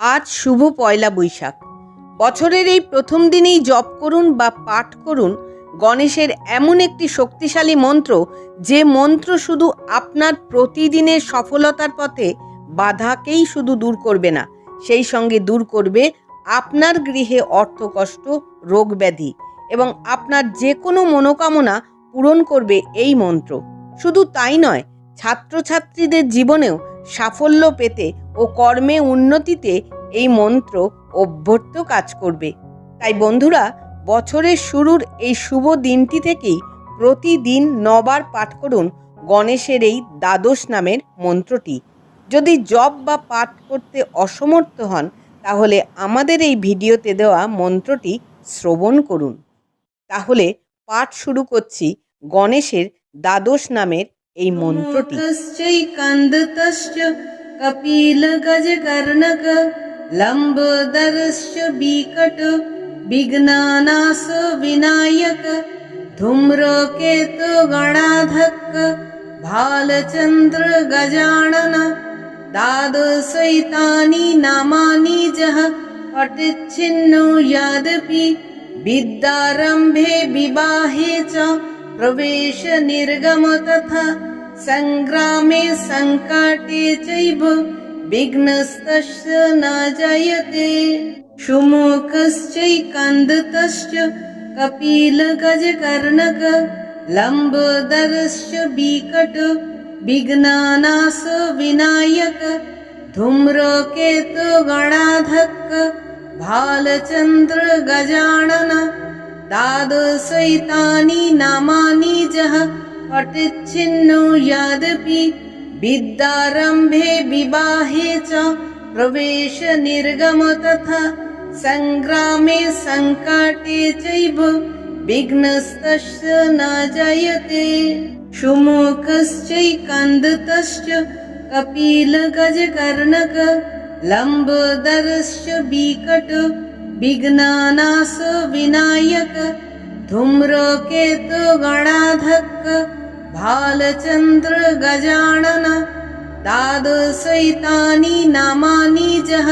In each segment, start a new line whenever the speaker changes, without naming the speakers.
আজ শুভ পয়লা বৈশাখ। বছরের এই প্রথম দিনেই জপ করুন বা পাঠ করুন গণেশের এমন একটি শক্তিশালী মন্ত্র যে মন্ত্র শুধু আপনার প্রতিদিনের সফলতার পথে বাধাকেই শুধু দূর করবে না, সেই সঙ্গে দূর করবে আপনার গৃহে অর্থকষ্ট রোগ ব্যাধি এবং আপনার যে কোনো মনোকামনা পূরণ করবে এই মন্ত্র। শুধু তাই নয়, ছাত্রছাত্রীদের জীবনেও সাফল্য পেতে ও কর্মে উন্নতিতে এই মন্ত্র অভ্যর্থ কাজ করবে। তাই বন্ধুরা, বছরের শুরুর এই শুভ দিনটি থেকেই প্রতিদিন নবার পাঠ করুন গণেশের এই দ্বাদশ নামের মন্ত্রটি। যদি জপ বা পাঠ করতে অসমর্থ হন, তাহলে আমাদের এই ভিডিওতে দেওয়া মন্ত্রটি শ্রবণ করুন। তাহলে পাঠ শুরু করছি গণেশের দ্বাদশ নামের এই মন্ত্রটি।
कन्दतश्च कपिलगजकर्णक लम्बोदरश्च विकट विघ्नानाश विनायक धूम्रकेतु गणाधक्क भालचन्द्र गजानन द्वादशैतानि नामानि जः पठिच्छिन्नो यदपि विद्यारम्भे विवाहे च प्रवेश निर्गम तथा सङ्ग्रामे सङ्कटे चैव विघ्नस्तस्य न जायते। सुमुखश्चैकन्दतश्च कपिलगजकर्णक लम्बोदरश्च विकट विघ्नानाश विनायक धूम्रकेतु गणाधक्क भालचन्द्र गजानन द्वादशैतानि नामानि जः यदपि विद्यारम्भे विवाहे च प्रवेश निर्गम तथा सङ्ग्रामे सङ्कटे चैव विघ्नस्तस्य न जायते। सुमुखश्चैकन्दतश्च कपिलगजकर्णक लम्बोदरश्च विकट विघ्नानाश विनायक धूम्रकेतु गणाधक्क भालचन्द्र गजानन द्वादशैतानि नामानि जः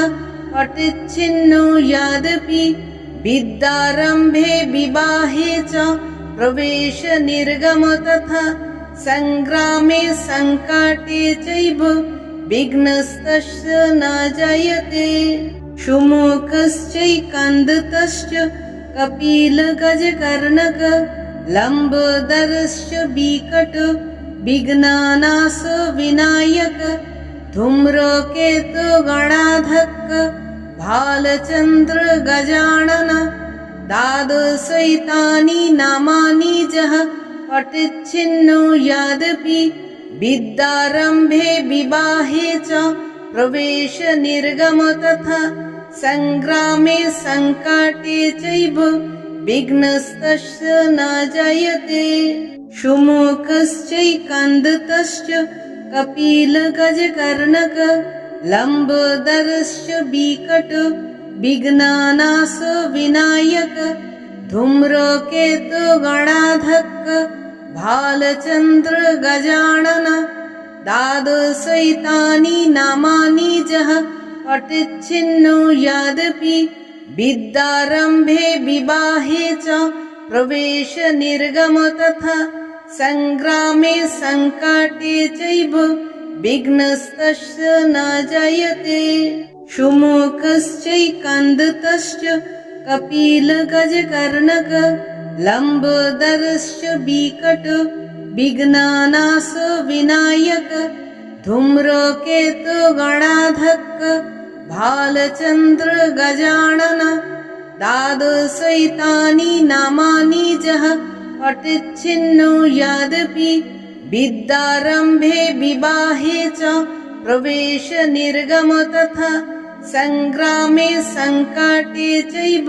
पठिच्छिन्नो यदपि विद्यारम्भे विवाहे च प्रवेश निर्गम तथा सङ्ग्रामे सङ्कटे चैव विघ्नस्तस्य न जायते। सुमुखश्चैकन्दतश्च कपिलगजकर्णक लम्बोदरश्च विकट विघ्नानाश विनायक धूम्रकेतु गणाधक्क भालचन्द्र गजानन द्वादशैतानि नामानि जः पठिच्छिन्नो यदपि विद्यारम्भे विवाहे च प्रवेश निर्गम तथा सङ्ग्रामे सङ्कटे चैव विघ्नस्तस्य न जायते। सुमुखश्चैकन्दतश्च कपिलगजकर्णक लम्बोदरश्च विकट विघ्नानाश विनायक धूम्रकेतु गणाधक्क भालचन्द्र गजानन द्वादशैतानि नामानि जः पठिच्छिन्नो यदपि विद्यारम्भे विवाहे च प्रवेश निर्गम तथा सङ्ग्रामे सङ्कटे चैव विघ्नस्तस्य न जायते। सुमुखश्चैकन्दतश्च कपिलगजकर्णक लम्बोदरश्च विकट विघ्नानाश विनायक धूम्रकेतु गणाधक्क भालचन्द्र गजानन द्वादशैतानि नामानि जः पठिच्छिन्नो यदपि विद्यारम्भे विवाहे च प्रवेश निर्गम तथा सङ्ग्रामे सङ्कटे चैव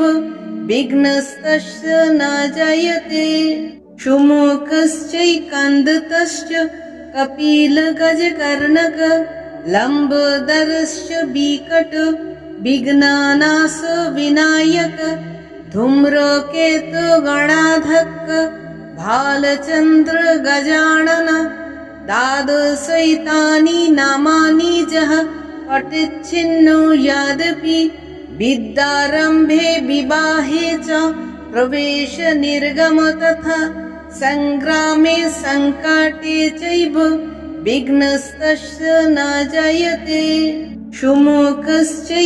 विघ्नस्तस्य न जायते। सुमुखश्चैकन्दतश्च कपिलगजकर्णक लम्बोदरश्च विकट विघ्नानाश विनायक धूम्रकेतु गणाधक्क भालचन्द्र गजानन द्वादशैतानि नामानि जः पटिच्छिन्नो यदपि विद्यारम्भे विवाहे च प्रवेशनिर्गम तथा सङ्ग्रामे सङ्कटे चैव विघ्नस्तस्य न जायते। सुमुखश्चैकन्दतश्च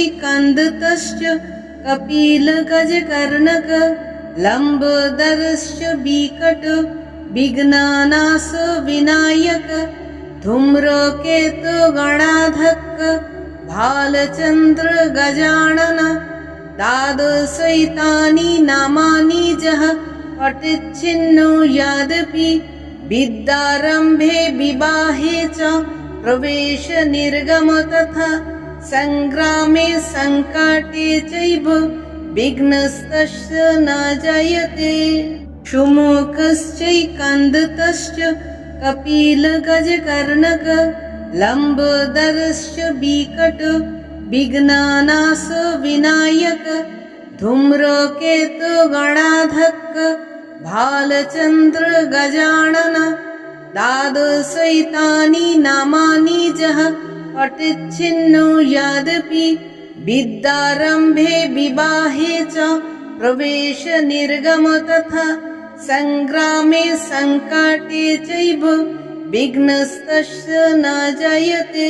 कपिलगजकर्णक लम्बोदरश्च विकट विघ्नानाश विनायक धूम्रकेतु गणाधक्क भालचन्द्र गजानन द्वादशैतानि नामानि जः पटिच्छिन्नो यदपि विद्यारम्भे विवाहे च प्रवेशनिर्गम तथा सङ्ग्रामे सङ्कटे चैव विघ्नस्तस्य न जायते। सुमुखश्चैकन्दतश्च कपिलगजकर्णक लम्बोदरश्च विकट विघ्नानाश विनायक गणाधक्क भालचन्द्र गजानन द्वादशैतानि नामानि जः पटिच्छिन्नो यदपि विद्यारम्भे विवाहे च प्रवेशनिर्गम तथा सङ्ग्रामे सङ्कटे चैव विघ्नस्तस्य न जायते